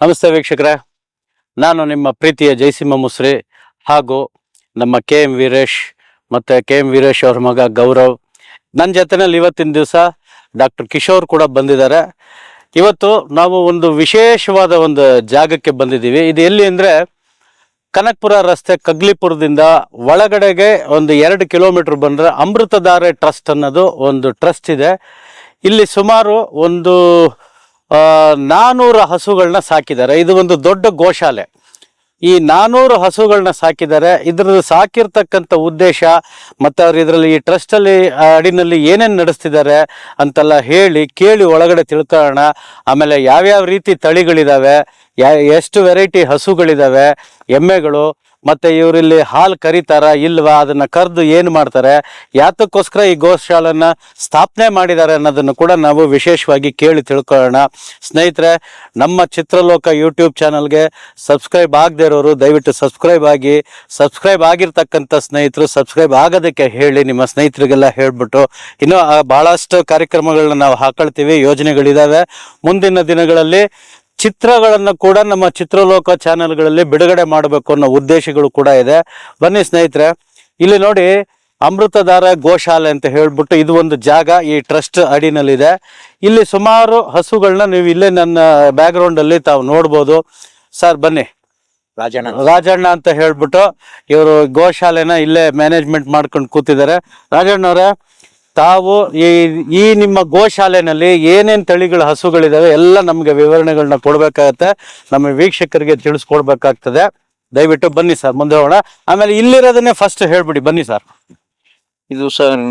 ನಮಸ್ತೆ ವೀಕ್ಷಕರೇ. ನಾನು ನಿಮ್ಮ ಪ್ರೀತಿಯ ಜಯಸಿಂಹ ಮುಸ್ರಿ ಹಾಗೂ ನಮ್ಮ ಕೆ ಎಂ ವೀರೇಶ್ ಮತ್ತು ಕೆ ಎಂ ವೀರೇಶ್ ಅವ್ರ ಮಗ ಗೌರವ್. ನನ್ನ ಜೊತೆನಲ್ಲಿ ಇವತ್ತಿನ ದಿವಸ ಡಾಕ್ಟರ್ ಕಿಶೋರ್ ಕೂಡ ಬಂದಿದ್ದಾರೆ. ಇವತ್ತು ನಾವು ಒಂದು ವಿಶೇಷವಾದ ಒಂದು ಜಾಗಕ್ಕೆ ಬಂದಿದ್ದೀವಿ. ಇದು ಎಲ್ಲಿ ಅಂದರೆ ಕನಕ್ಪುರ ರಸ್ತೆ ಕಗ್ಲಿಪುರದಿಂದ ಒಳಗಡೆಗೆ ಒಂದು ಎರಡು ಕಿಲೋಮೀಟ್ರ್ ಬಂದರೆ ಅಮೃತಧಾರೆ ಟ್ರಸ್ಟ್ ಅನ್ನೋದು ಒಂದು ಟ್ರಸ್ಟ್ ಇದೆ. ಇಲ್ಲಿ ಸುಮಾರು ಒಂದು ನಾನೂರು ಹಸುಗಳನ್ನ ಸಾಕಿದ್ದಾರೆ. ಇದು ಒಂದು ದೊಡ್ಡ ಗೋಶಾಲೆ. ಈ ನಾನೂರು ಹಸುಗಳನ್ನ ಸಾಕಿದ್ದಾರೆ. ಇದ್ರದ್ದು ಸಾಕಿರ್ತಕ್ಕಂಥ ಉದ್ದೇಶ ಮತ್ತು ಅವ್ರು ಇದರಲ್ಲಿ ಈ ಟ್ರಸ್ಟಲ್ಲಿ ಅಡಿನಲ್ಲಿ ಏನೇನು ನಡೆಸ್ತಿದ್ದಾರೆ ಅಂತೆಲ್ಲ ಹೇಳಿ, ಕೇಳಿ ಒಳಗಡೆ ತಿಳ್ಕೊಳ್ಳೋಣ. ಆಮೇಲೆ ಯಾವ್ಯಾವ ರೀತಿ ತಳಿಗಳಿದಾವೆ, ಯಾ, ಎಷ್ಟು ವೆರೈಟಿ ಹಸುಗಳಿದಾವೆ, ಎಮ್ಮೆಗಳು ಮತ್ತು ಇವರಿಲ್ಲಿ ಹಾಲು ಕರೀತಾರ ಇಲ್ವಾ? ಅದನ್ನು ಕರೆದು ಏನು ಮಾಡ್ತಾರೆ? ಯಾತಕ್ಕೋಸ್ಕರ ಈ ಗೋಶಾಲನ್ನ ಸ್ಥಾಪನೆ ಮಾಡಿದ್ದಾರೆ ಅನ್ನೋದನ್ನು ಕೂಡ ನಾವು ವಿಶೇಷವಾಗಿ ಕೇಳಿ ತಿಳ್ಕೊಳ್ಳೋಣ. ಸ್ನೇಹಿತರೆ, ನಮ್ಮ ಚಿತ್ರಲೋಕ ಯೂಟ್ಯೂಬ್ ಚಾನಲ್ಗೆ ಸಬ್ಸ್ಕ್ರೈಬ್ ಆಗದೆ ಇರೋರು ದಯವಿಟ್ಟು ಸಬ್ಸ್ಕ್ರೈಬ್ ಆಗಿ, ಸಬ್ಸ್ಕ್ರೈಬ್ ಆಗಿರ್ತಕ್ಕಂಥ ಸ್ನೇಹಿತರು ಸಬ್ಸ್ಕ್ರೈಬ್ ಆಗೋದಕ್ಕೆ ಹೇಳಿ ನಿಮ್ಮ ಸ್ನೇಹಿತರಿಗೆಲ್ಲ ಹೇಳ್ಬಿಟ್ಟು ಇನ್ನೂ ಭಾಳಷ್ಟು ಕಾರ್ಯಕ್ರಮಗಳನ್ನ ನಾವು ಹಾಕೊಳ್ತೀವಿ ಯೋಜನೆಗಳಿದ್ದಾವೆ ಮುಂದಿನ ದಿನಗಳಲ್ಲಿ ಚಿತ್ರಗಳನ್ನು ಕೂಡ ನಮ್ಮ ಚಿತ್ರಲೋಕ ಚಾನೆಲ್ಗಳಲ್ಲಿ ಬಿಡುಗಡೆ ಮಾಡಬೇಕು ಅನ್ನೋ ಉದ್ದೇಶಗಳು ಕೂಡ ಇದೆ. ಬನ್ನಿ ಸ್ನೇಹಿತರೆ ಇಲ್ಲಿ ನೋಡಿ ಅಮೃತಧಾರ ಗೋಶಾಲೆ ಅಂತ ಹೇಳ್ಬಿಟ್ಟು ಇದು ಒಂದು ಜಾಗ ಈ ಟ್ರಸ್ಟ್ ಅಡಿನಲ್ಲಿದೆ. ಇಲ್ಲಿ ಸುಮಾರು ಹಸುಗಳನ್ನ ನೀವು ಇಲ್ಲೇ ನನ್ನ ಬ್ಯಾಕ್ಗ್ರೌಂಡ್ ಅಲ್ಲಿ ತಾವು ನೋಡ್ಬೋದು. ಸರ್ ಬನ್ನಿ. ರಾಜಣ್ಣ. ರಾಜಣ್ಣ ಅಂತ ಹೇಳ್ಬಿಟ್ಟು ಇವರು ಗೋಶಾಲೆನ ಇಲ್ಲೇ ಮ್ಯಾನೇಜ್ಮೆಂಟ್ ಮಾಡ್ಕೊಂಡು ಕೂತಿದ್ದಾರೆ. ರಾಜಣ್ಣವ್ರೆ ತಾವು ಈ ಈ ನಿಮ್ಮ ಗೋಶಾಲೆನಲ್ಲಿ ಏನೇನ್ ತಳಿಗಳ ಹಸುಗಳಿದಾವೆ ಎಲ್ಲ ನಮಗೆ ವಿವರಣೆಗಳನ್ನ ಕೊಡಬೇಕಾಗತ್ತೆ. ನಮ್ಮ ವೀಕ್ಷಕರಿಗೆ ತಿಳಿಸ್ಕೊಡ್ಬೇಕಾಗ್ತದೆ. ದಯವಿಟ್ಟು ಬನ್ನಿ ಸರ್ ಮುಂದೆ ಹೋಗೋಣ. ಆಮೇಲೆ ಇಲ್ಲಿರೋದನ್ನೇ ಫಸ್ಟ್ ಹೇಳ್ಬಿಡಿ ಬನ್ನಿ ಸರ್. ಇದು ಸರ್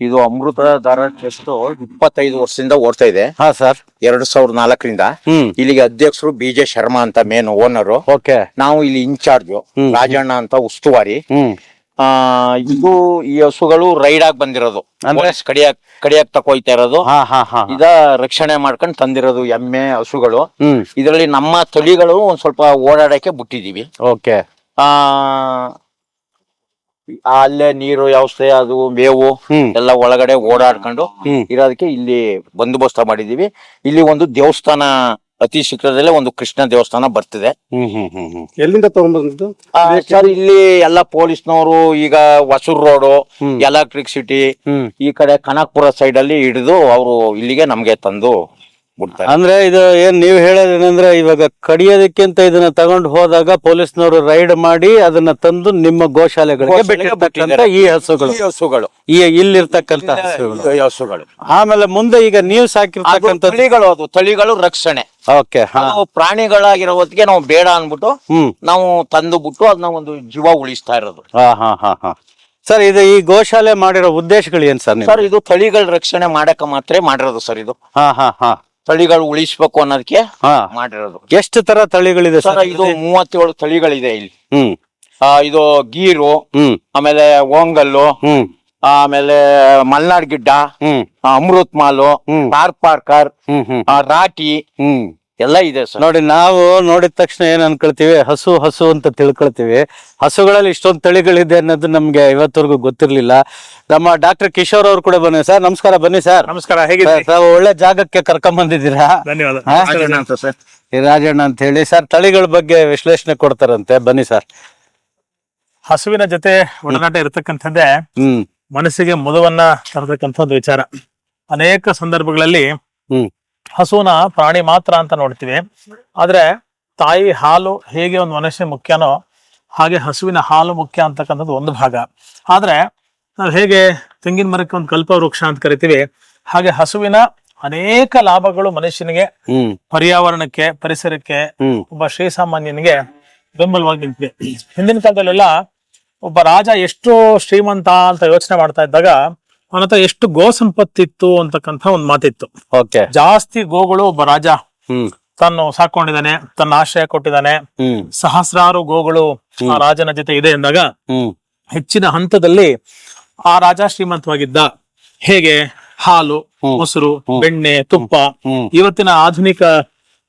ಇದು ಅಮೃತ ದಾರ ಟ್ರಸ್ಟ್ ಇಪ್ಪತ್ತೈದು ವರ್ಷದಿಂದ ಓಡ್ತಾ ಇದೆ. ಹಾ ಸರ್. ಎರಡ್ ಸಾವಿರದ ನಾಲ್ಕರಿಂದ. ಇಲ್ಲಿಗೆ ಅಧ್ಯಕ್ಷರು ಬಿ ಜೆ ಶರ್ಮಾ ಅಂತ ಮೇನ್ ಓನರ್ ಓಕೆ. ನಾವು ಇಲ್ಲಿ ಇನ್ಚಾರ್ಜ್ ರಾಜಣ್ಣ ಅಂತ ಉಸ್ತುವಾರಿ. ಆ ಇದು ಈ ಹಸುಗಳು ರೈಡ್ ಆಗಿ ಬಂದಿರೋದು. ಅಂದ್ರೆ? ಕಡಿಯಾಕ ಕಡಿಯಾಕ್ ತಕೊಯ್ತಾ ಇರೋದು. ಹಾ ಹಾ ಹಾ ಇದ ರಕ್ಷಣೆ ಮಾಡ್ಕೊಂಡು ತಂದಿರೋದು ಎಮ್ಮೆ ಹಸುಗಳು. ಹ್ಮ್. ಇದರಲ್ಲಿ ನಮ್ಮ ತಳಿಗಳು ಒಂದ್ ಸ್ವಲ್ಪ ಓಡಾಡಕ್ಕೆ ಬಿಟ್ಟಿದೀವಿ. ಓಕೆ. ಆ ಅಲ್ಲೇ ನೀರು ವ್ಯವಸ್ಥೆ ಅದು ಮೇವು ಹ್ಮ್. ಎಲ್ಲ ಒಳಗಡೆ ಓಡಾಡ್ಕೊಂಡು ಹ್ಮ್. ಇರೋದಕ್ಕೆ ಇಲ್ಲಿ ಬಂದೋಬಸ್ತ ಮಾಡಿದೀವಿ. ಇಲ್ಲಿ ಒಂದು ದೇವಸ್ಥಾನ ಅತಿ ಶೀಘ್ರದಲ್ಲೇ ಒಂದು ಕೃಷ್ಣ ದೇವಸ್ಥಾನ ಬರ್ತಿದೆ. ಹ್ಮ್ ಹ್ಮ್ ಹ್ಮ್ ಹ್ಮ್. ಎಲ್ಲಿಂದ ತಗೊಂಡ್ಬಂದಿದ್ದು ಆ, ಸರ್ ಇಲ್ಲಿ ಎಲ್ಲ ಪೊಲೀಸ್ನವರು ಈಗ Hosur road electric city hmm. ಈ ಕಡೆ ಕನಕ್ಪುರ ಸೈಡ್ ಅಲ್ಲಿ ಹಿಡಿದು ಅವರು ಇಲ್ಲಿಗೆ ನಮ್ಗೆ ತಂದು ಬಿಡ್ತಾರೆ ಅಂದ್ರೆ ಇದು ಏನ್ ನೀವು ಹೇಳೋದೇನಂದ್ರೆ ಇವಾಗ ಕಡಿಯೋದಕ್ಕಿಂತ ಇದನ್ನ ತಗೊಂಡ್ ಹೋದಾಗ ಪೊಲೀಸ್ನವರು ರೈಡ್ ಮಾಡಿ ಅದನ್ನ ತಂದು ನಿಮ್ಮ ಗೋಶಾಲೆಗಳಿಗೆ ಬಿಟ್ಟಿರ್ತಕ್ಕಂತ ಈ ಹಸುಗಳು. ಈ ಹಸುಗಳು. ಈ ಇಲ್ಲಿರ್ತಕ್ಕಂತ ಹಸುಗಳು. ಈ ಹಸುಗಳು. ಆಮೇಲೆ ಮುಂದೆ ಈಗ ನೀವು ಸಾಕಿರ್ತಕ್ಕಂತ ತಳಿಗಳು ಅದು ತಳಿಗಳು ರಕ್ಷಣೆ. ಓಕೆ ಹಾ. ಪ್ರಾಣಿಗಳಾಗಿರೋ ಹೊತ್ತಿಗೆ ನಾವು ಬೇಡ ಅನ್ಬಿಟ್ಟು ಹ್ಮ್. ನಾವು ತಂದು ಬಿಟ್ಟು ಅದನ್ನ ಒಂದು ಜೀವ ಉಳಿಸ್ತಾ ಇರೋದು. ಹಾ ಹಾ ಹಾ ಹಾ. ಸರ್ ಇದು ಈ ಗೋಶಾಲೆ ಮಾಡಿರೋ ಉದ್ದೇಶಗಳು ಏನ್ ಸರ್ ನೀವು ಸರ್ ಇದು ತಳಿಗಳ ರಕ್ಷಣೆ ಮಾಡಕ್ಕೆ ಮಾತ್ರ ಮಾಡಿರೋದು ಸರ್ ಇದು. ಹಾ ಹಾ ಹಾ. ತಳಿಗಳು ಉಳಿಸ್ಬೇಕು ಅನ್ನೋದಕ್ಕೆ ಹಾ. ಮಾಡಿರೋದು. ಎಷ್ಟು ತರ ತಳಿಗಳಿದೆ ಸರ್ ಇದು ಮೂವತ್ತೇಳು ತಳಿಗಳಿದೆ ಇಲ್ಲಿ. ಹ್ಮ್. ಆ, ಇದು ಗೀರು ಹ್ಮ್. ಆಮೇಲೆ ಓಂಗಲ್ಲು ಹ್ಮ್. ಆಮೇಲೆ ಮಲ್ನಾಡ್ ಗಿಡ್ಡ ಹ್ಮ್. ಅಮೃತ್ ಮಾಲು ಹ್ಮ್. ಪಾರ್ ಪಾರ್ಕರ್ ಹ್ಮ್ ಹ್ಮ್. ಆ, ರಾಟಿ ಹ್ಮ್. ಎಲ್ಲ ಇದೆ ಸರ್. ನೋಡಿ ನಾವು ನೋಡಿದ ತಕ್ಷಣ ಏನ್ ಅನ್ಕೊಳ್ತೀವಿ? ಹಸು ಹಸು ಅಂತ ತಿಳ್ಕೊಳ್ತೀವಿ. ಹಸುಗಳಲ್ಲಿ ಇಷ್ಟೊಂದು ತಳಿಗಳಿದೆ ಅನ್ನೋದು ನಮ್ಗೆ ಇವತ್ತವರೆಗೂ ಗೊತ್ತಿರ್ಲಿಲ್ಲ. ನಮ್ಮ ಡಾಕ್ಟರ್ ಕಿಶೋರ್ ಅವ್ರು ಕೂಡ ಬನ್ನಿ ಸರ್. ನಮಸ್ಕಾರ ಬನ್ನಿ ಸರ್. ನಮಸ್ಕಾರ ಹೇಗಿದ್ದೀರಾ? ತಾವು ಒಳ್ಳೆ ಜಾಗಕ್ಕೆ ಕರ್ಕೊಂಡ್ ಬಂದಿದ್ದೀರಾ? ಧನ್ಯವಾದ. ಹಾ? ರಾಜಣ್ಣ ಅಂತ ಸರ್. ಈ ರಾಜಣ್ಣ ಅಂತ ಹೇಳಿ. ಸರ್ ತಳಿಗಳ ಬಗ್ಗೆ ವಿಶ್ಲೇಷಣೆ ಕೊಡ್ತಾರಂತೆ. ಬನ್ನಿ ಸರ್. ಹಸುವಿನ ಜೊತೆ ಒಡನಾಟ ಇರತಕ್ಕಂಥದ್ದೇ ಹ್ಮ್. ಮನಸ್ಸಿಗೆ ಮುದವನ್ನ ತರತಕ್ಕಂಥ ಒಂದು ವಿಚಾರ. ಅನೇಕ ಸಂದರ್ಭಗಳಲ್ಲಿ ಹ್ಮ್. ಹಸುವಿನ ಪ್ರಾಣಿ ಮಾತ್ರ ಅಂತ ನೋಡ್ತೀವಿ. ಆದ್ರೆ ತಾಯಿ ಹಾಲು ಹೇಗೆ ಒಂದು ಮನುಷ್ಯ ಮುಖ್ಯನೋ ಹಾಗೆ ಹಸುವಿನ ಹಾಲು ಮುಖ್ಯ ಅಂತಕ್ಕಂಥದ್ದು ಒಂದು ಭಾಗ. ಆದ್ರೆ ನಾವು ಹೇಗೆ ತೆಂಗಿನ ಮರಕ್ಕೆ ಒಂದು ಕಲ್ಪ ವೃಕ್ಷ ಅಂತ ಕರಿತೀವಿ ಹಾಗೆ ಹಸುವಿನ ಅನೇಕ ಲಾಭಗಳು ಮನುಷ್ಯನಿಗೆ ಪರ್ಯಾವರಣಕ್ಕೆ ಪರಿಸರಕ್ಕೆ ಒಬ್ಬ ಶ್ರೀಸಾಮಾನ್ಯನಿಗೆ ಬೆಂಬಲವಾಗಿ ನಿಂತಿದೆ. ಹಿಂದಿನ ಕಾಲದಲ್ಲೆಲ್ಲ ಒಬ್ಬ ರಾಜ ಎಷ್ಟು ಶ್ರೀಮಂತ ಅಂತ ಯೋಚನೆ ಮಾಡ್ತಾ ಇದ್ದಾಗ ಅವನ ಹತ್ರ ಎಷ್ಟು ಗೋ ಸಂಪತ್ತಿತ್ತು ಅಂತಕ್ಕಂತ ಒಂದ್ ಮಾತಿತ್ತು. ಓಕೆ. ಜಾಸ್ತಿ ಗೋಗಳು ಒಬ್ಬ ರಾಜ ತಾನು ಸಾಕೊಂಡಿದ್ದಾನೆ ತನ್ನ ಆಶ್ರಯ ಕೊಟ್ಟಿದ್ದಾನೆ. ಸಹಸ್ರಾರು ಗೋಗಳು ಆ ರಾಜನ ಜೊತೆ ಇದೆ ಎಂದಾಗ ಹೆಚ್ಚಿನ ಹಂತದಲ್ಲಿ ಆ ರಾಜ ಶ್ರೀಮಂತವಾಗಿದ್ದ. ಹೇಗೆ? ಹಾಲು ಮೊಸರು ಬೆಣ್ಣೆ ತುಪ್ಪ. ಇವತ್ತಿನ ಆಧುನಿಕ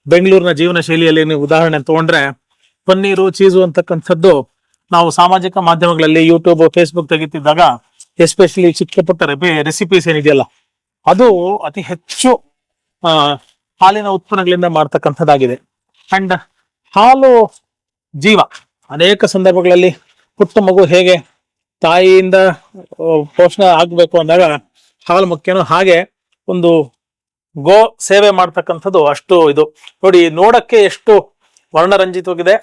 ಬೆಂಗಳೂರಿನ ಜೀವನ ಶೈಲಿಯಲ್ಲಿ ನೀವು ಉದಾಹರಣೆ ತಗೊಂಡ್ರೆ ಪನ್ನೀರು ಚೀಸು ಅಂತಕ್ಕಂಥದ್ದು ನಾವು ಸಾಮಾಜಿಕ ಮಾಧ್ಯಮಗಳಲ್ಲಿ ಯೂಟ್ಯೂಬ್ ಫೇಸ್ಬುಕ್ ತೆಗಿತಿದ್ದಾಗ ಎಸ್ಪೆಷಲಿ ಚಿಕ್ಕ ಪುಟ್ಟ ರೆಸಿಪೀಸ್ ಏನಿದೆಯಲ್ಲ, ಅದು ಅತಿ ಹೆಚ್ಚು ಹಾಲಿನ ಉತ್ಪನ್ನಗಳಿಂದ ಮಾಡ್ತಕ್ಕಂಥದ್ದಾಗಿದೆ. ಅಂಡ್ ಹಾಲು ಜೀವ, ಅನೇಕ ಸಂದರ್ಭಗಳಲ್ಲಿ ಪುಟ್ಟ ಮಗು ಹೇಗೆ ತಾಯಿಯಿಂದ ಪೋಷಣೆ ಆಗಬೇಕು ಅಂದಾಗ ಹಾಲು ಮುಖ್ಯನೂ ಹಾಗೆ ಒಂದು ಗೋ ಸೇವೆ ಮಾಡ್ತಕ್ಕಂಥದ್ದು ಅಷ್ಟು ಇದು. ನೋಡಿ, ನೋಡಕ್ಕೆ ಎಷ್ಟು ವರ್ಣರಂಜಿತವಾಗಿದೆ.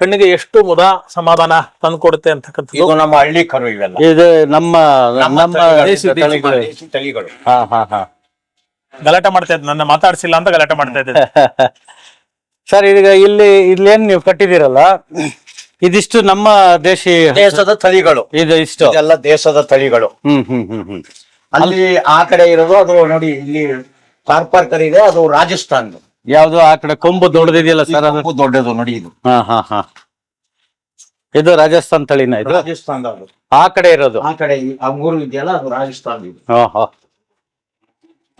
ಕಣ್ಣಿಗೆ ಎಷ್ಟು ಮುದ ಸಮಾಧಾನ ತಂದ್ಕೊಡುತ್ತೆ ಅಂತಕ್ಕಂಥದ್ದು? ಇದು ನಮ್ಮ ಹಳ್ಳಿ ಕರು ಇವೆಲ್ಲ. ಇದು ನಮ್ಮ ನಮ್ಮ ದೇಶಿ ದೇಶಿ ತಳಿಗಳು. ದೇಶಿ ತಳಿಗಳು. ಹಾ ಹಾ ಹಾ. ಗಲಾಟೆ ಮಾಡ್ತಾ ಇದ್ದೆ ನನ್ನ ಮಾತಾಡ್ಸಿಲ್ಲ ಅಂತ ಗಲಾಟೆ ಮಾಡ್ತಾ ಇದ್ದೆ. ಸರ್ ಈಗ ಇಲ್ಲಿ ಇಲ್ಲೇನ್ ನೀವು ಕಟ್ಟಿದಿರಲ್ಲ ಇದಿಷ್ಟು ನಮ್ಮ ದೇಶಿ ದೇಶದ ತಳಿಗಳು. ಇದು ಇಷ್ಟು. ಇದೆಲ್ಲ ದೇಶದ ತಳಿಗಳು. ಹ್ಮ್ ಹ್ಮ್ ಹ್ಮ್ ಹ್ಮ್. ಅಲ್ಲಿ ಆ ಕಡೆ ಇರೋದು ಅದು ನೋಡಿ ಇಲ್ಲಿ ಕಾರ್ಪರ್ಕರ್ ಇದೆ ಅದು ರಾಜಸ್ಥಾನ್ ಯಾವ್ದು ಆ ಕಡೆ ಕೊಂಬು ದೊಡ್ಡದಿದೆಯಲ್ಲ ಸರ್ ಅದು? ದೊಡ್ಡದು ನೋಡಿ ಇದು. ಹಾ ಹಾ ಹಾ. ಇದು ರಾಜಸ್ಥಾನ್ ತಳಿನ ಇದು? ರಾಜಸ್ಥಾನ್ ಆ ಕಡೆ ಇರೋದು? ಆ ಕಡೆ ಈ- ಆ ಮೂರು ಇದೆಯಲ್ಲ ಅದು ರಾಜಸ್ಥಾನ್ ಇದು.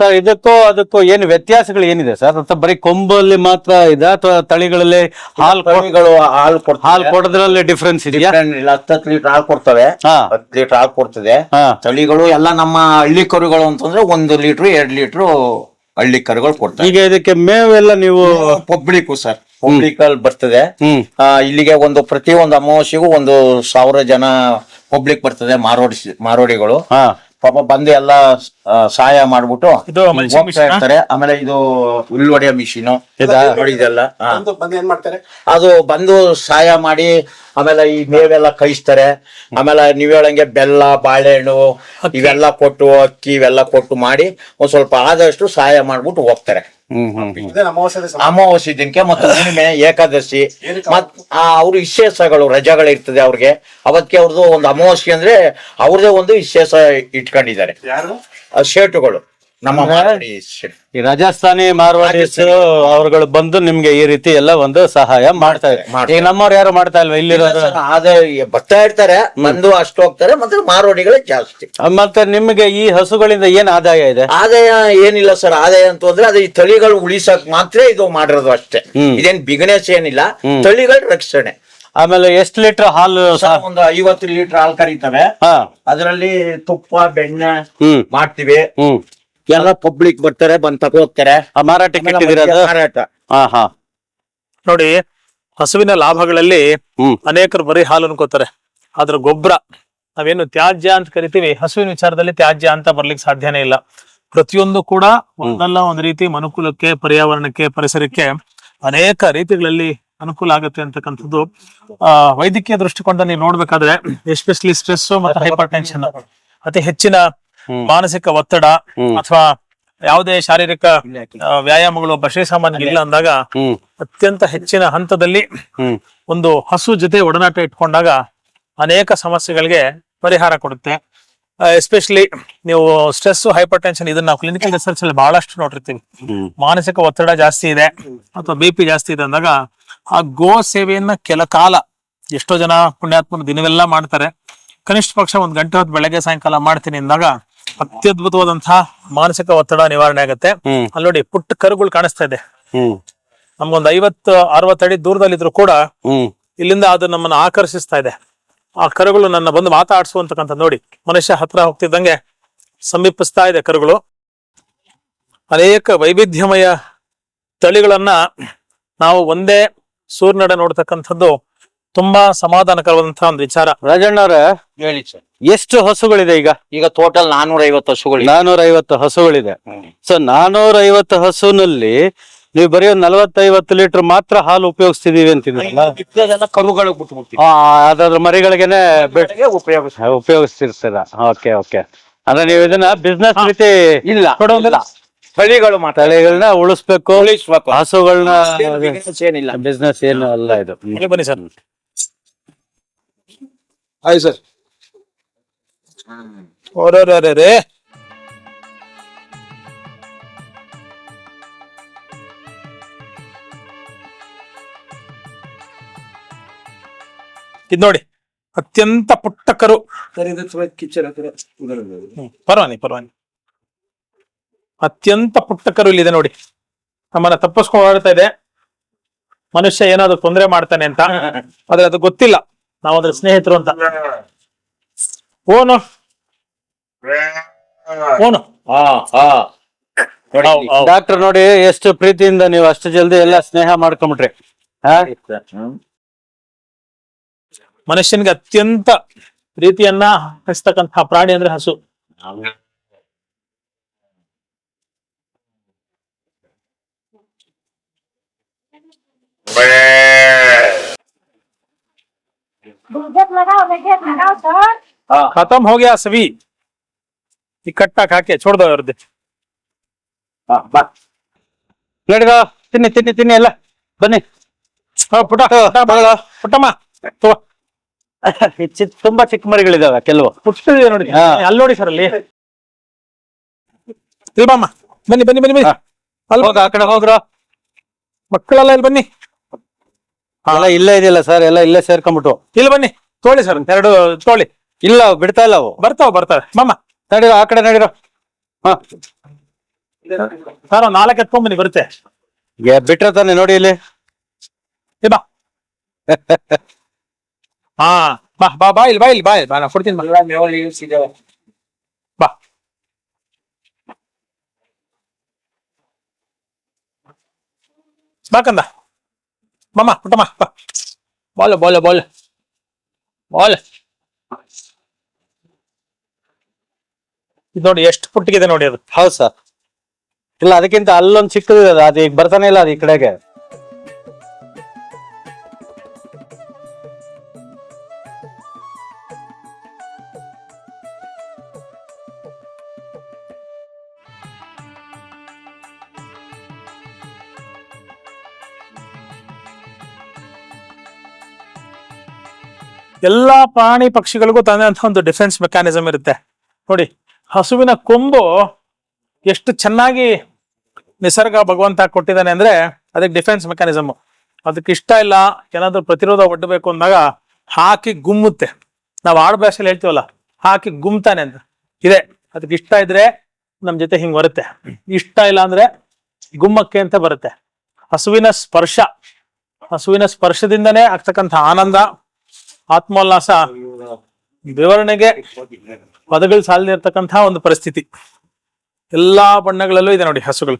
ಸರ್ ಇದಕ್ಕೂ ಅದಕ್ಕೂ ಏನು ವ್ಯತ್ಯಾಸಗಳು ಏನಿದೆ ಸರ್? ಅಥವಾ ಬರೀ ಕೊಂಬಲ್ಲಿ ಮಾತ್ರ ಇದೆ? ಅಥವಾ ತಳಿಗಳಲ್ಲಿ ಹಾಲು ಕೊ- ತಳಿಗಳು ಹಾಲು ಕೊಡ್ತವೆ. ಹಾಲು ಕೊಡೋದ್ರಲ್ಲಿ ಡಿಫ್ರೆನ್ಸ್ ಇದೆಯಾ? Different ಇಲ್ಲ. ಹತ್ತು ಲೀಟರ್ ಹಾಲು ಕೊಡ್ತವೆ. ಹಾ. ಹತ್ತು ಲೀಟರ್ ಹಾಲು ಕೊಡ್ತದೆ. ಹಾ. ತಳಿಗಳು ಎಲ್ಲ ನಮ್ಮ ಹಳ್ಳಿ ಕರುಗಳು ಅಂತಂದ್ರೆ ಒಂದು ಲೀಟರ್ ಎರಡು ಲೀಟರ್ ಹಳ್ಳಿ ಕರುಗಳು ಕೊಡ್ತಾರೆ. ಈಗ ಇದಕ್ಕೆ ಮೇವೆಲ್ಲ ನೀವು ಪಬ್ಲಿಕ್ ಸರ್ ಪಬ್ಲಿಕ್ ಅಲ್ಲಿ ಬರ್ತದೆ ಆ, ಇಲ್ಲಿಗೆ ಒಂದು ಪ್ರತಿ ಒಂದು ಅಮಾವಾಸ್ಯೆಗೂ ಒಂದು ಸಾವಿರ ಜನ ಪಬ್ಲಿಕ್ ಬರ್ತದೆ ಮಾರೋಡಿ ಮಾರೋಡಿಗಳು. ಹಾ. ಪಾಪ ಬಂದು ಎಲ್ಲ ಸಹಾಯ ಮಾಡ್ಬಿಟ್ಟು ಇದು mulching ಹೋಗ್ತಾ machine ಆ? ಇರ್ತಾರೆ ಆಮೇಲೆ ಇದು ಹುಲ್ಲೊಡೆಯ ಮಿಷಿನ್ ಇದಾ? ನೋಡಿ ಇದೆಲ್ಲ ಹಾ. ಬಂದು ಏನ್ ಮಾಡ್ತಾರೆ ಅದು ಬಂದು ಸಹಾಯ ಮಾಡಿ ಆಮೇಲೆ ಈ ಮೇವೆಲ್ಲ ಕೈಸ್ತಾರೆ ಆಮೇಲೆ ನೀವ್ ಹೇಳಂಗೆ ಬೆಲ್ಲ ಬಾಳೆಹಣ್ಣು ಇವೆಲ್ಲ ಕೊಟ್ಟು ಅಕ್ಕಿ ಇವೆಲ್ಲ ಕೊಟ್ಟು ಮಾಡಿ ಒಂದ್ ಸ್ವಲ್ಪ ಆದಷ್ಟು ಸಹಾಯ ಮಾಡ್ಬಿಟ್ಟು ಹೋಗ್ತಾರೆ ಅಮಾವಾಸ್ಯೆ ದಿನಕ್ಕೆ ಮತ್ತು ಹುಣ್ಣಿಮೆ ಏಕಾದಶಿ ಮತ್ ಆ, ಅವ್ರ ವಿಶೇಷಗಳು ರಜಗಳು ಇರ್ತದೆ ಅವ್ರಿಗೆ. ಅವತ್ತಿಗೆ ಅವ್ರದ್ದು ಒಂದು ಅಮಾವಾಸ್ಯ ಅಂದ್ರೆ ಅವ್ರದೇ ಒಂದು ವಿಶೇಷ ಇಟ್ಕೊಂಡಿದ್ದಾರೆ. ಶೇಟುಗಳು ನಮ್ಮ. ಈ ರಾಜಸ್ಥಾನಿ ಮಾರ್ವಾಡೀಸ್ ಅವ್ರುಗಳು ಬಂದು ನಿಮ್ಗೆ ಈ ರೀತಿ ಎಲ್ಲ ಒಂದು ಸಹಾಯ ಮಾಡ್ತಾ ಇದ್ದಾರೆ. ಮಾಡ್ತಾರೆ. ಈಗ ನಮ್ಮವ್ರು ಯಾರು ಮಾಡ್ತಾ ಇಲ್ವಾ? ಇಲ್ಲಿ ಆದಾಯ ಬರ್ತಾ ಇರ್ತಾರೆ ಬಂದು ಅಷ್ಟು ಹೋಗ್ತಾರೆ ಮತ್ತೆ ಮಾರೋಡಿಗಳೇ ಜಾಸ್ತಿ. ಮತ್ತೆ ನಿಮ್ಗೆ ಈ ಹಸುಗಳಿಂದ ಏನ್ ಆದಾಯ ಇದೆ? ಆದಾಯ ಏನಿಲ್ಲ ಸರ್ ಆದಾಯ ಅಂತಂದ್ರೆ ಅದೇ ಈ ತಳಿಗಳು ಉಳಿಸಕ್ ಮಾತ್ರ ಇದು ಮಾಡಿರೋದು ಅಷ್ಟೇ. ಹ್ಮ್. ಇದೇನ್ ಬಿಗ್ನೆಸ್ ಏನಿಲ್ಲ. ತಳಿಗಳ ರಕ್ಷಣೆ. ಆಮೇಲೆ ಎಷ್ಟ್ ಲೀಟರ್ ಹಾಲು ಒಂದು ಐವತ್ತು ಲೀಟರ್ ಹಾಲು ಕರೀತವೆ. ಹಾ. ಅದರಲ್ಲಿ ತುಪ್ಪ ಬೆಣ್ಣೆ ಹ್ಮ್. ಮಾಡ್ತೀವಿ. ಹ್ಮ್. ಎಲ್ಲ ಪಬ್ಲಿಕ್ ಬರ್ತಾರೆ ಬಂದ್ ಹೋಗ್ತಾರೆ. ಆ ಮಾರಾಟಕ್ಕೆ ಇಟ್ಟಿದ್ದೀರಾ ಮಾರಾಟ. ಹಾ ಹಾ. ನೋಡಿ ಹಸುವಿನ ಲಾಭಗಳಲ್ಲಿ ಹ್ಮ್. ಅನೇಕರು ಬರೀ ಹಾಲು ಅನ್ಕೋತಾರೆ ಆದ್ರ ಗೊಬ್ಬರ ನಾವೇನು ತ್ಯಾಜ್ಯ ಅಂತ ಕರಿತೀವಿ ಹಸುವಿನ ವಿಚಾರದಲ್ಲಿ ತ್ಯಾಜ್ಯ ಅಂತ ಬರ್ಲಿಕ್ಕೆ ಸಾಧ್ಯನೇ ಇಲ್ಲ. ಪ್ರತಿಯೊಂದು ಕೂಡ ಒಂದಲ್ಲ ಒಂದ್ ರೀತಿ ಮನುಕುಲಕ್ಕೆ ಪರ್ಯಾವರಣಕ್ಕೆ ಪರಿಸರಕ್ಕೆ ಅನೇಕ ರೀತಿಗಳಲ್ಲಿ ಅನುಕೂಲ ಆಗುತ್ತೆ ಅಂತಕ್ಕಂಥದ್ದು. ಆ ವೈದ್ಯಕೀಯ ದೃಷ್ಟಿಕೋನದಲ್ಲಿ ನೀವು ನೋಡ್ಬೇಕಾದ್ರೆ ಎಸ್ಪೆಷಲಿ ಸ್ಟ್ರೆಸ್ ಮತ್ತೆ ಹೈಪರ್ ಟೆನ್ಷನ್ ಅತಿ ಹೆಚ್ಚಿನ. ಮಾನಸಿಕ ಒತ್ತಡ ಅಥವಾ ಯಾವುದೇ ಶಾರೀರಿಕ ವ್ಯಾಯಾಮಗಳು ಒಬ್ಬ ಶ್ರೀಸಾಮಾನ್ಯ ಇಲ್ಲ ಅಂದಾಗ ಅತ್ಯಂತ ಹೆಚ್ಚಿನ ಹಂತದಲ್ಲಿ ಒಂದು ಹಸು ಜೊತೆ ಒಡನಾಟ ಇಟ್ಕೊಂಡಾಗ ಅನೇಕ ಸಮಸ್ಯೆಗಳಿಗೆ ಪರಿಹಾರ ಕೊಡುತ್ತೆ. ಎಸ್ಪೆಷಲಿ ನೀವು ಸ್ಟ್ರೆಸ್ ಹೈಪರ್ ಟೆನ್ಷನ್ ಇದನ್ನ ನಾವು ಕ್ಲಿನಿಕಲ್ ರಿಸರ್ಚ್ ಅಲ್ಲಿ ಬಹಳಷ್ಟು ನೋಡಿರ್ತೀವಿ. ಮಾನಸಿಕ ಒತ್ತಡ ಜಾಸ್ತಿ ಇದೆ ಅಥವಾ ಬಿ ಪಿ ಜಾಸ್ತಿ ಇದೆ ಅಂದಾಗ ಆ ಗೋ ಸೇವೆಯನ್ನ ಕೆಲ ಕಾಲ ಎಷ್ಟೋ ಜನ ಪುಣ್ಯಾತ್ಮರು ದಿನವೆಲ್ಲ ಮಾಡ್ತಾರೆ. ಕನಿಷ್ಠ ಪಕ್ಷ ಒಂದ್ ಗಂಟೆ ಹೊತ್ತು ಬೆಳಗ್ಗೆ ಸಾಯಂಕಾಲ ಮಾಡ್ತೀನಿ ಅಂದಾಗ ಅತ್ಯದ್ಭುತವಾದಂತಹ ಮಾನಸಿಕ ಒತ್ತಡ ನಿವಾರಣೆ ಆಗುತ್ತೆ. ಅಲ್ಲಿ ನೋಡಿ ಪುಟ್ಟ ಕರುಗಳು ಕಾಣಿಸ್ತಾ ಇದೆ. ನಮ್ಗೊಂದು ಐವತ್ತು ಅರವತ್ತು ಅಡಿ ದೂರದಲ್ಲಿದ್ರು ಕೂಡ ಇಲ್ಲಿಂದ ಅದು ನಮ್ಮನ್ನ ಆಕರ್ಷಿಸ್ತಾ ಇದೆ. ಆ ಕರುಗಳು ನನ್ನ ಬಂದು ಮಾತಾಡ್ಸುವಂತಕ್ಕಂಥ ನೋಡಿ. ಮನುಷ್ಯ ಹತ್ರ ಹೋಗ್ತಿದ್ದಂಗೆ ಸಮೀಪಿಸ್ತಾ ಇದೆ ಕರುಗಳು. ಅನೇಕ ವೈವಿಧ್ಯಮಯ ತಳಿಗಳನ್ನ ನಾವು ಒಂದೇ ಸೂರ್ಯನಡೆ ನೋಡ್ತಕ್ಕಂಥದ್ದು ತುಂಬಾ ಸಮಾಧಾನಕರವಾದಂತಹ ಒಂದು ವಿಚಾರ. ರಾಜಣ್ಣವ್ರ ಹೇಳಿ ಸರ್. ಎಷ್ಟು ಹಸುಗಳಿದೆ ಈಗ? ಈಗ ಟೋಟಲ್ ನಾನೂರ ಐವತ್ತು ಹಸುಗಳು ನಾನೂರ ಐವತ್ತು ಹಸುಗಳಿದೆ. ಸೊ ನಾನೂರ ಐವತ್ತು ಹಸುನಲ್ಲಿ ನೀವು ಬರೀ ಒಂದ್ ನಲವತ್ತೈವತ್ತು ಲೀಟರ್ ಮಾತ್ರ ಹಾಲು ಉಪಯೋಗಿಸ್ತಿದೀವಿ ಅಂತಿದ್ರಲ್ಲ ಮರಿಗಳಿಗೆ ಕರುಗಳು ಸರ್ ಮರಿಗಳಿಗೆನೆ ಉಪಯೋಗಿಸ್ತಿರ್ತೀರ? ಓಕೆ ಓಕೆ ಅಂದ್ರೆ ನೀವು ಇದನ್ನ ಬಿಸ್ನೆಸ್ ರೀತಿ ಇಲ್ಲ. ಕೊಡೋದಿಲ್ಲ. ತಳಿಗಳು ಮಾತ್ರ. ತಳಿಗಳನ್ನ ಉಳಿಸ್ಬೇಕು. ಉಳಿಸ್ಬೇಕು. ಹಸುಗಳನ್ನ ಬಿಸ್ನೆಸ್ ಏನು ಅಲ್ಲ ಇದು. ಬನ್ನಿ ಸರ್. ಆಯ್ತು ಸರ್ ಓರೇ ಇದ್ ನೋಡಿ ಅತ್ಯಂತ ಪುಟ್ಟ ಕರು. ಪರವಾನಿ ಪರವಾನಿ ಅತ್ಯಂತ ಪುಟ್ಟ ಕರು ಇಲ್ಲಿದೆ ನೋಡಿ. ನಮ್ಮನ್ನ ತಪ್ಪಿಸ್ಕೊಂಡು ಓಡಾಡ್ತಾ ಇದೆ. ಮನುಷ್ಯ ಏನಾದ್ರು ತೊಂದರೆ ಮಾಡ್ತಾನೆ ಅಂತ. ಆದ್ರೆ ಅದು ಗೊತ್ತಿಲ್ಲ. ನಾವು ಅದ್ರ ಸ್ನೇಹಿತರು ಅಂತ. ಓನು ಓನು ಹಾ ಹಾ. ಡಾಕ್ಟರ್ ನೋಡಿ ಎಷ್ಟು ಪ್ರೀತಿಯಿಂದ ನೀವು ಅಷ್ಟು ಜಲ್ದಿ ಎಲ್ಲ ಸ್ನೇಹ ಮಾಡ್ಕೊಂಬಿಟ್ರಿ. ಹಾ? ಮನುಷ್ಯನಿಗೆ ಅತ್ಯಂತ ಪ್ರೀತಿಯನ್ನ ಹಸ್ತಕ್ಕಂತಹ ಪ್ರಾಣಿ ಅಂದ್ರೆ ಹಸು. गेट लगाओ ना गेट लगाओ सर खत्म हो गया सभी इकट्ठा खा के छोड़ दो और दे ನಡಿಗ ತಿನ್ನಿ ತಿನ್ನಿ ತಿನ್ನಿ ಎಲ್ಲ ಬನ್ನಿ हाँ, पुटा पुटा ತಗೊಳ್ಳು. ಪುಟ್ಟಮ್ಮ ತಗೋ. ಈ ಚಿಕ್ಕ ತುಂಬಾ ಚಿಕ್ಕ ಮರಿಗಳಿದಾವೆ ಕೆಲವು ಪುಟ್ಟದಿದೆ ನೋಡಿ ಹಾ. ಅಲ್ಲಿ ನೋಡಿ ಸರ್ ಅಲ್ಲಿ ಇಲ್ಲಿ ಬಾಮ್ಮ ಬನ್ನಿ ಬನ್ನಿ ಬನ್ನಿ ಬನ್ನಿ ಹಾ. ಅಲ್ಲಿ ಹೋಗ ಆ ಕಡೆ ಹೋಗ್ರ ಮಕ್ಕಳೆಲ್ಲ ಇಲ್ಲಿ ಬನ್ನಿ ಎಲ್ಲ ಇಲ್ಲೇ ಇದೆಯಲ್ಲ ಸರ್ ಎಲ್ಲ ಇಲ್ಲೇ ಸೇರ್ಕೊಂಡ್ಬಿಟ್ಟು. ಇಲ್ಲಿ ಬನ್ನಿ ತೋಳಿ ಸರ್ ಎರಡು ತೋಳಿ. ಇಲ್ಲ ಅವು ಬಿಡ್ತಾ ಇಲ್ಲ ಅವು. ಬರ್ತಾವ ಬರ್ತಾರೆ ಮಾಮ ನಡೀರೋ ಆ ಕಡೆ ನಡಿರೋ. ಹಾ. ಸರ್ ಒಂದ್ ನಾಲ್ಕು ಎತ್ಕೊಂಡ್ ಬನ್ನಿ ಬರುತ್ತೆ. ಏ, ಬಿಟ್ರೆ ತಾನೆ ನೋಡಿ ಇಲ್ಲಿ. ಏ ಬಾ. ಹಾ ಬಾ ಬಾ ಬಾ ಇಲ್ಲಿ ಬಾ ಇಲ್ಲಿ ಬಾ ಇಲ್ಲಿ ಬಾ ನಾ ಕೊಡ್ತೀನಿ ಬಾ. ಬಾ. ಬಾ ಕಂದ. ಮಾಮ ಪುಟ್ಟಮ್ಮ ಬಾಲ್ ಬಾಲ್ ಬಾಲ್ ಬಾಲ್ ಇದು ನೋಡಿ ಎಷ್ಟು ಪುಟ್ಟಿಗಿದೆ ನೋಡಿ ಅದು. ಹೌದು ಸರ್. ಇಲ್ಲ, ಅದಕ್ಕಿಂತ ಅಲ್ಲೊಂದು ಚಿಕ್ಕದಿದೆ. ಅದು ಈಗ ಬರ್ತಾನೆ ಇಲ್ಲ ಅದು ಈ ಕಡೆಗೆ. ಎಲ್ಲಾ ಪ್ರಾಣಿ ಪಕ್ಷಿಗಳಿಗೂ ತಂದಂತಹ ಒಂದು ಡಿಫೆನ್ಸ್ ಮೆಕ್ಯಾನಿಸಮ್ ಇರುತ್ತೆ. ನೋಡಿ, ಹಸುವಿನ ಕೊಂಬು ಎಷ್ಟು ಚೆನ್ನಾಗಿ ನಿಸರ್ಗ ಭಗವಂತ ಕೊಟ್ಟಿದ್ದಾನೆ ಅಂದ್ರೆ ಅದಕ್ಕೆ ಡಿಫೆನ್ಸ್ ಮೆಕ್ಯಾನಿಸಮ್ ಅದಕ್ಕೆ ಇಷ್ಟ ಇಲ್ಲ, ಏನಾದ್ರೂ ಪ್ರತಿರೋಧ ಒಡ್ಡಬೇಕು ಅಂದಾಗ ಹಾಕಿ ಗುಮ್ಮುತ್ತೆ. ನಾವು ಆಡ್ ಭಾಷೆಯಲ್ಲಿ ಹೇಳ್ತೀವಲ್ಲ, ಹಾಕಿ ಗುಮ್ತಾನೆ ಅಂತ. ಇದೆ. ಅದಕ್ಕೆ ಇಷ್ಟ ಇದ್ರೆ ನಮ್ಮ ಜೊತೆ ಹಿಂಗ್ ಬರುತ್ತೆ. ಇಷ್ಟ ಇಲ್ಲ ಅಂದ್ರೆ ಗುಮ್ಮಕ್ಕೆ ಅಂತ ಬರುತ್ತೆ. ಹಸುವಿನ ಸ್ಪರ್ಶ. ಹಸುವಿನ ಸ್ಪರ್ಶದಿಂದನೇ ಆಗ್ತಕ್ಕಂಥ ಆನಂದ. ಆತ್ಮೋಲ್ಲಾಸ ವಿವರಣೆಗೆ ಪದಗಳು ಸಾಲದೇ ಇರ್ತಕ್ಕಂತಹ ಒಂದು ಪರಿಸ್ಥಿತಿ. ಎಲ್ಲಾ ಬಣ್ಣಗಳಲ್ಲೂ ಇದೆ ನೋಡಿ ಹಸುಗಳು.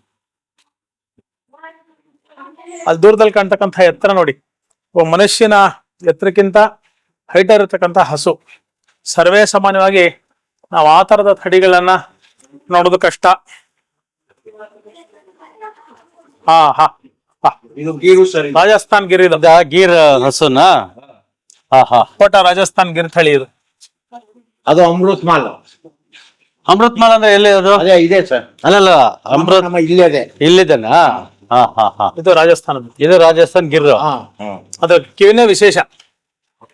ಅಲ್ಲಿ ದೂರದಲ್ಲಿ ಕಾಣ್ತಕ್ಕಂತಹ ಎತ್ತರ ನೋಡಿ. ಒಬ್ಬ ಮನುಷ್ಯನ ಎತ್ತರಕ್ಕಿಂತ ಹೈಟರ್ ಇರತಕ್ಕಂಥ ಹಸು. ಸರ್ವೇ ಸಾಮಾನ್ಯವಾಗಿ ನಾವು ಆ ತರದ ತಡಿಗಳನ್ನ ನೋಡೋದು ಕಷ್ಟ. ಹಾ ಹಾ. ರಾಜಸ್ಥಾನ್ ಗಿರಿ ಗೀರ್ ಹಸುನಾ? ಕೋಟ ರಾಜಸ್ಥಾನ್ ಗಿರ್ ತಳಿ ಇದು ಅದು ಅಮೃತ್ ಮಾಲ್ ಅಮೃತ್ ಮಾಲ್ ಅಂದ್ರೆ ಎಲ್ಲಿ ಅದು? ಅದೇ ಇದೆ ಸರ್. ಅಲ್ಲಲ್ಲ ಅಮೃತ್ ನಮ್ಮ ಇಲ್ಲೇ ಇದೆ. ಇಲ್ಲಿದನಾ? ಹಾ ಹಾ ಹಾ ಇದು ರಾಜಸ್ಥಾನದ ಇದು ರಾಜಸ್ಥಾನ್ ಗಿರ್ ಹಾ. ಅದ್ರ ಕಿವಿನೇ ವಿಶೇಷ.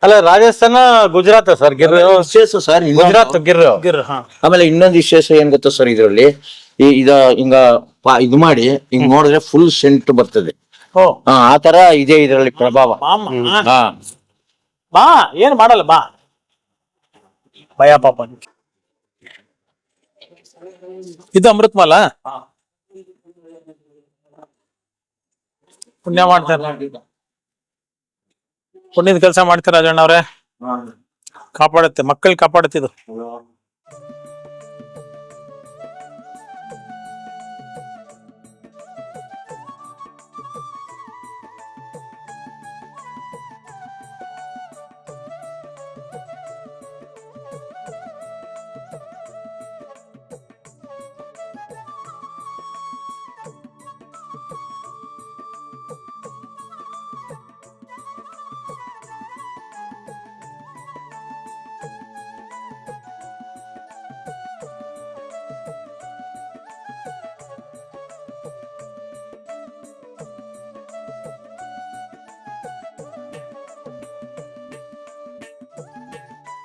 ಅಲ್ಲ ರಾಜಸ್ಥಾನ ಗುಜರಾತ್ ಸರ್ ಗಿರ್ ವಿಶೇಷ ಸರ್ ಗುಜರಾತ್ ಗಿರ್ ಗಿರ್ ಹಾ. ಆಮೇಲೆ ಇನ್ನೊಂದು ವಿಶೇಷ ಏನ್ ಗೊತ್ತ ಸರ್ ಇದರಲ್ಲಿ? ಈ ಇದ ಹಿಂಗ ಇದು ಮಾಡಿ ಹಿಂಗ್ ನೋಡಿದ್ರೆ ಫುಲ್ ಸೆಂಟ್ ಬರ್ತದೆ. ಆ ತರ ಇದೆ ಇದರಲ್ಲಿ ಪ್ರಭಾವ. ಹಾ. ಬಾ ಏನ್ ಮಾಡಲ್ಲ ಬಾ ಭಯ ಪಾಪ ಇದು ಅಮೃತ್ ಮಾಲ ಪುಣ್ಯ ಮಾಡ್ತಾರೆ ಪುಣ್ಯದ ಕೆಲಸ ಮಾಡ್ತೀರ ರಾಜಣ್ಣ ಅವ್ರೆ ಕಾಪಾಡುತ್ತೆ ಮಕ್ಕಳು ಕಾಪಾಡುತ್ತೆ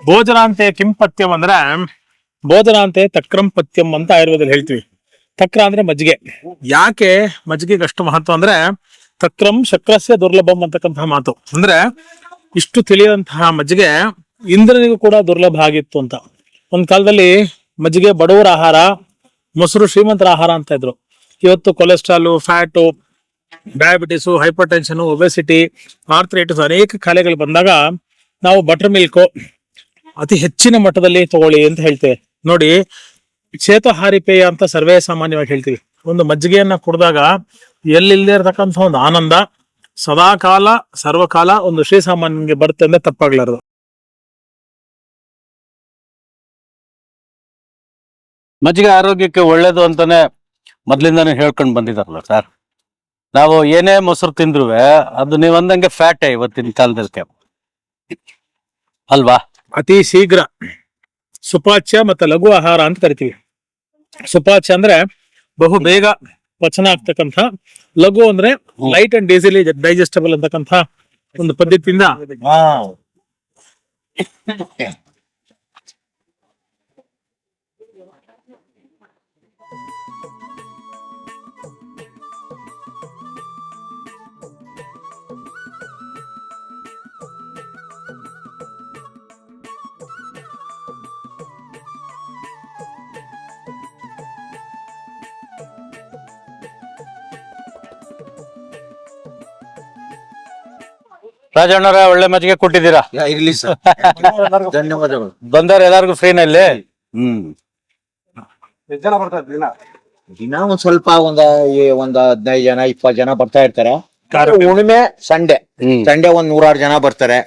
ಭೋಜನಾಂತೆ ಕಿಂಪತ್ಯಂ ಅಂದ್ರೆ ಭೋಜನಾಂತೆ ತಕ್ರಂ ಪತ್ಯಂ ಅಂತ ಆಯುರ್ವೇದದಲ್ಲಿ ಹೇಳ್ತೀವಿ. ತಕ್ರ ಅಂದ್ರೆ ಮಜ್ಜಿಗೆ. ಯಾಕೆ ಮಜ್ಜಿಗೆಗೆ ಅಷ್ಟು ಮಹತ್ವ ಅಂದ್ರೆ ತಕ್ರಂ ಶಕ್ರಸ್ಯ ದುರ್ಲಭಂ ಅಂತಕ್ಕಂತಹ ಮಾತು. ಅಂದ್ರೆ ಇಷ್ಟು ತಿಳಿಯದಂತಹ ಮಜ್ಜಿಗೆ ಇಂದ್ರನಿಗೂ ಕೂಡ ದುರ್ಲಭ ಆಗಿತ್ತು ಅಂತ. ಒಂದ್ ಕಾಲದಲ್ಲಿ ಮಜ್ಜಿಗೆ ಬಡವರ ಆಹಾರ, ಮೊಸರು ಶ್ರೀಮಂತರ ಆಹಾರ ಅಂತ ಇದ್ರು. ಇವತ್ತು cholesterol fat diabetes hypertension obesity arthritis ಅನೇಕ ಕಾಯಿಲೆಗಳು ಬಂದಾಗ ನಾವು ಬಟರ್ ಮಿಲ್ಕು ಅತಿ ಹೆಚ್ಚಿನ ಮಟ್ಟದಲ್ಲಿ ತಗೊಳ್ಳಿ ಅಂತ ಹೇಳ್ತೇವೆ. ನೋಡಿ ಚೇತಹಾರಿ ಹಾರಿಪೇಯ ಅಂತ ಸರ್ವೇ ಸಾಮಾನ್ಯವಾಗಿ ಹೇಳ್ತೀವಿ. ಒಂದು ಮಜ್ಜಿಗೆಯನ್ನ ಕುಡಿದಾಗ ಎಲ್ಲಿಲ್ಲದೆ ಇರತಕ್ಕಂಥ ಒಂದು ಆನಂದ, ಸದಾಕಾಲ, ಸರ್ವಕಾಲ ಒಂದು ಶ್ರೀಸಾಮಾನ್ಯನಿಗೆ ಬರುತ್ತೆ ಅಂದ್ರೆ ತಪ್ಪಾಗ್ಲಾರದು. ಮಜ್ಜಿಗೆ ಆರೋಗ್ಯಕ್ಕೆ ಒಳ್ಳೇದು ಅಂತಾನೆ ಮೊದ್ಲಿಂದಾನೇ ಹೇಳ್ಕೊಂಡು ಬಂದಿದಾರಲ್ಲ ಸರ್. ನಾವು ಏನೇ ಮೊಸರು ತಿಂದ್ರು ಅದು ನೀವು ಅಂದಂಗೆ ಫ್ಯಾಟೇ ಇವತ್ತಿನ ಕಾಲದಲ್ಲಿ ಅಲ್ವಾ? ಅತಿ ಶೀಘ್ರ ಸುಪಾಚ್ಯ ಮತ್ತೆ ಲಘು ಆಹಾರ ಅಂತ ಕರಿತೀವಿ. ಸುಪಾಚ್ಯ ಅಂದ್ರೆ ಬಹು ಬೇಗ ಪಚನ ಆಗ್ತಕ್ಕಂಥ, ಲಘು ಅಂದ್ರೆ ಲೈಟ್ ಅಂಡ್ ಈಸಿಲಿ ಡೈಜೆಸ್ಟಬಲ್ ಅಂತಕ್ಕಂಥ ಒಂದು ಪದ್ಧತಿಯಿಂದ ರಾಜಣ್ಣರ ಒಳ್ಳೆ ಮಜ್ಜಿಗೆ ಕೊಟ್ಟಿದ್ದೀರಾ? ಇರ್ಲಿ ಸರ್. ಧನ್ಯವಾದಗಳು. ಬಂದಾರ ಎಲ್ಲಾರ್ಗು ಫ್ರೀನಲ್ಲಿ ಹ್ಮ್. ಎಷ್ಟು ಜನ ಬರ್ತಾರೆ ದಿನ ದಿನ ಒಂದ್ ಸ್ವಲ್ಪ ಒಂದ ಈ ಒಂದ್ ಹದಿನೈದು ಜನ ಇಪ್ಪತ್ತು ಜನ ಬರ್ತಾ ಇರ್ತಾರೆ. ಹುಣ್ಣಿಮೆ ಉಣಿಮೆ ಸಂಡೆ ಸಂಡೆ ಒಂದ್ ನೂರಾರು ಜನ ಬರ್ತಾರೆ.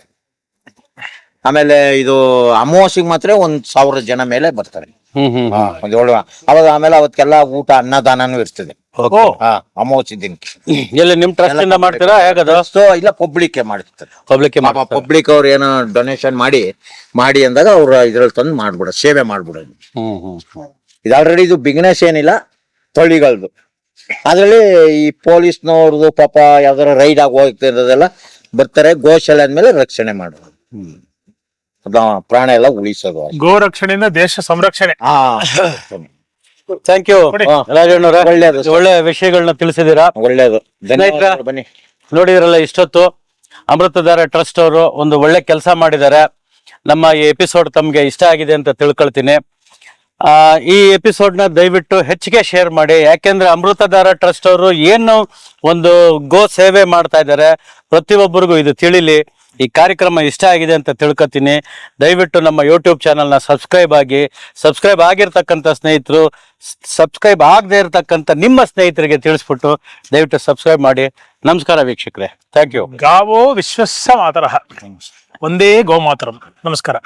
ಆಮೇಲೆ ಇದು ಅಮಾವಾಸ್ಯೆಗೆ ಮಾತ್ರ ಒಂದ್ ಸಾವಿರ ಜನ ಮೇಲೆ ಬರ್ತಾರೆ. ಹ್ಮ್ ಹ್ಮ್ ಹಾ, ಒಂದ್ ಏಳು ಅವಾಗ ಆಮೇಲೆ ಅವತ್ತೆಲ್ಲ ಊಟ ಅನ್ನದಾನನೂ ಇರ್ತದೆ. ಹಾ ಅಮಾವಾಸ್ಯೆ ದಿನಕ್ಕೆ ಎಲ್ಲಿ ನಿಮ್ ಟ್ರಸ್ಟ್ ಇಂದ ಮಾಡ್ತೀರಾ? ಹೇಗದು? ಸೊ ಇಲ್ಲ ಪಬ್ಲಿಕ್ ಮಾಡಿರ್ತಾರೆ ಪಬ್ಲಿಕ್ ಪಬ್ಲಿಕ್ ಅವ್ರು ಏನೋ ಡೊನೇಷನ್ ಮಾಡಿ ಮಾಡಿ ಅಂದಾಗ ಅವ್ರ ಇದ್ರಲ್ಲಿ ತಂದು ಮಾಡ್ಬಿಡ ಸೇವೆ ಮಾಡ್ಬಿಡೋದು ಹ್ಮ್ ಹ್ಮ್ ಹ್ಮ್. ಇದು ಆಲ್ರೆಡಿ ಇದು ಬಿಗ್ನೆಸ್ ಏನಿಲ್ಲ ತೊಳಿಗಳದು. ಅದ್ರಲ್ಲಿ ಈ ಪೊಲೀಸ್ನವ್ರದ್ದು ಪಾಪ ಯಾವ್ದಾರ ರೈಡ್ ಆಗಿ ಹೋಗ್ತಿರೋದೆಲ್ಲ ಬರ್ತಾರೆ ಗೋಶಾಲೆ ಅಂದ್ಮೇಲೆ ರಕ್ಷಣೆ ಮಾಡೋದು. ಹ್ಮ್. ಪ್ರಾಣ ಎಲ್ಲ ಉಳಿಸೋದು. ಗೋ ರಕ್ಷಣೆಯಿಂದ ದೇಶ ಸಂರಕ್ಷಣೆ. ಹಾ. ಥ್ಯಾಂಕ್ ಯು ರಾಜಣ್ಣವ್ರ ಒಳ್ಳೇದು ಒಳ್ಳೆ ವಿಷಯಗಳನ್ನ ತಿಳಿಸಿದೀರಾ ಒಳ್ಳೇದು ಧನ್ಯವಾದ ಬನ್ನಿ. ನೋಡಿದ್ರಲ್ಲ ಇಷ್ಟೊತ್ತು ಅಮೃತಧಾರ ಟ್ರಸ್ಟ್ ಅವರು ಒಂದು ಒಳ್ಳೆ ಕೆಲಸ ಮಾಡಿದ್ದಾರೆ. ನಮ್ಮ ಈ ಎಪಿಸೋಡ್ ತಮ್ಗೆ ಇಷ್ಟ ಆಗಿದೆ ಅಂತ ತಿಳ್ಕೊಳ್ತೀನಿ. ಆ ಈ ಎಪಿಸೋಡ್ನ ದಯವಿಟ್ಟು ಹೆಚ್ಚಿಗೆ ಶೇರ್ ಮಾಡಿ. ಯಾಕೆಂದ್ರೆ ಅಮೃತಧಾರ ಟ್ರಸ್ಟ್ ಅವರು ಏನು ಒಂದು ಗೋ ಸೇವೆ ಮಾಡ್ತಾ ಇದ್ದಾರೆ ಪ್ರತಿಯೊಬ್ಬರಿಗೂ ಇದು ತಿಳಿಲಿ. ಈ ಕಾರ್ಯಕ್ರಮ ಇಷ್ಟ ಆಗಿದೆ ಅಂತ ತಿಳ್ಕೊತೀನಿ. ದಯವಿಟ್ಟು ನಮ್ಮ ಯೂಟ್ಯೂಬ್ ಚಾನಲ್ನ ಸಬ್ಸ್ಕ್ರೈಬ್ ಆಗಿ ಸಬ್ಸ್ಕ್ರೈಬ್ ಆಗಿರ್ತಕ್ಕಂಥ ಸ್ನೇಹಿತರು ಸಬ್ಸ್ಕ್ರೈಬ್ ಆಗದೆ ಇರತಕ್ಕಂಥ ನಿಮ್ಮ ಸ್ನೇಹಿತರಿಗೆ ತಿಳಿಸ್ಬಿಟ್ಟು ದಯವಿಟ್ಟು ಸಬ್ಸ್ಕ್ರೈಬ್ ಮಾಡಿ. ನಮಸ್ಕಾರ ವೀಕ್ಷಕರೇ. ಥ್ಯಾಂಕ್ ಯು ಗಾವೋ ವಿಶ್ವಸ್ಸ ಮಾತರ. ಒಂದೇ ಗೋಮಾತರಂ. ನಮಸ್ಕಾರ.